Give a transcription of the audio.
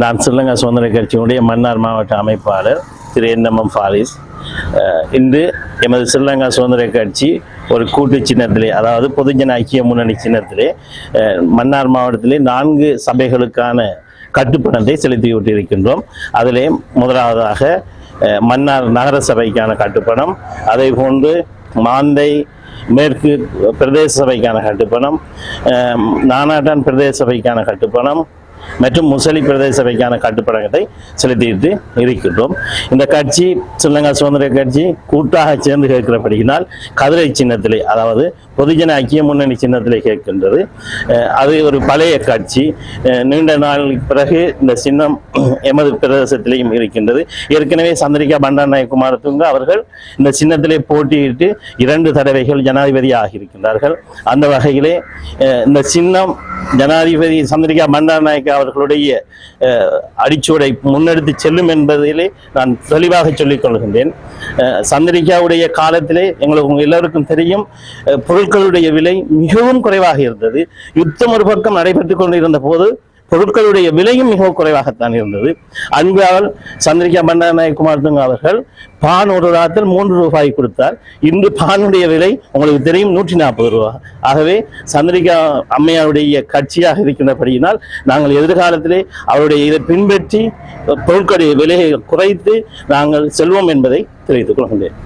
நான் சிறுலங்கா சுதந்திர கட்சியினுடைய மன்னார் மாவட்ட அமைப்பாளர் திரு என்எம்எம் ஃபாரிஸ். இன்று எமது ஸ்ரீலங்கா சுதந்திர கட்சி ஒரு கூட்டு சின்னத்திலே அதாவது பொதுஜன ஐக்கிய முன்னணி சின்னத்திலே மன்னார் மாவட்டத்திலே நான்கு சபைகளுக்கான கட்டுப்பணத்தை செலுத்திவிட்டிருக்கின்றோம் அதிலே முதலாவதாக மன்னார் நகர சபைக்கான கட்டுப்பணம் அதை போன்று மாந்தை மேற்கு பிரதேச சபைக்கான கட்டுப்பணம் நானாட்டான் பிரதேச சபைக்கான கட்டுப்பணம் மற்றும் முசலி பிரதேச சபைக்கான கட்டுப்பணத்தை செலுத்திட்டு இருக்கின்றோம். இந்த கட்சி ஸ்ரீலங்கா சுதந்திர கட்சி கூட்டாக சேர்ந்து கேட்கிறபடியினால் கதிரை சின்னத்திலே அதாவது பொதுஜன ஐக்கிய முன்னணி சின்னத்திலே கேட்கின்றது. அது ஒரு பழைய கட்சி. நீண்ட நாளுக்கு பிறகு இந்த சின்னம் எமது பிரதேசத்திலேயும் இருக்கின்றது. ஏற்கனவே சந்திரிகா பண்டாரநாயக குமாரதுங்க அவர்கள் இந்த சின்னத்திலே போட்டியிட்டு இரண்டு தடவைகள் ஜனாதிபதி ஆகியிருக்கின்றார்கள் அந்த வகையிலே இந்த சின்னம் ஜனாதிபதி சந்திரிகா பண்டாரநாயக்க அவர்களுடைய அடிச்சுவடை முன்னெடுத்து செல்லும் என்பதிலே நான் தெளிவாக சொல்லிக் கொள்கின்றேன். சந்திரிகாவுடைய காலத்திலே எங்களுக்கு உங்கள் எல்லோருக்கும் தெரியும் பொருட்களுடைய விலை மிகவும் குறைவாக இருந்தது. யுத்தம் ஒரு பக்கம் நடைபெற்றுக் கொண்டிருந்த போது பொருட்களுடைய விலையும் மிக குறைவாகத்தான் இருந்தது. அன்பால் சந்திரிகா பண்டாரநாயக் குமாரதுங்க அவர்கள் பான் ஒரு ராத்தில் மூன்று ரூபாய் கொடுத்தார். இன்று பானுடைய விலை உங்களுக்கு தெரியும் நூற்றி நாற்பது ரூபாய் ஆகவே சந்திரிகா அம்மையாருடைய கட்சியாக இருக்கின்றபடியினால் நாங்கள் எதிர்காலத்திலே அவருடைய இதை பின்பற்றி பொருட்களுடைய விலையை குறைத்து நாங்கள் செல்வோம் என்பதை தெரிவித்துக் கொள்கின்றேன்.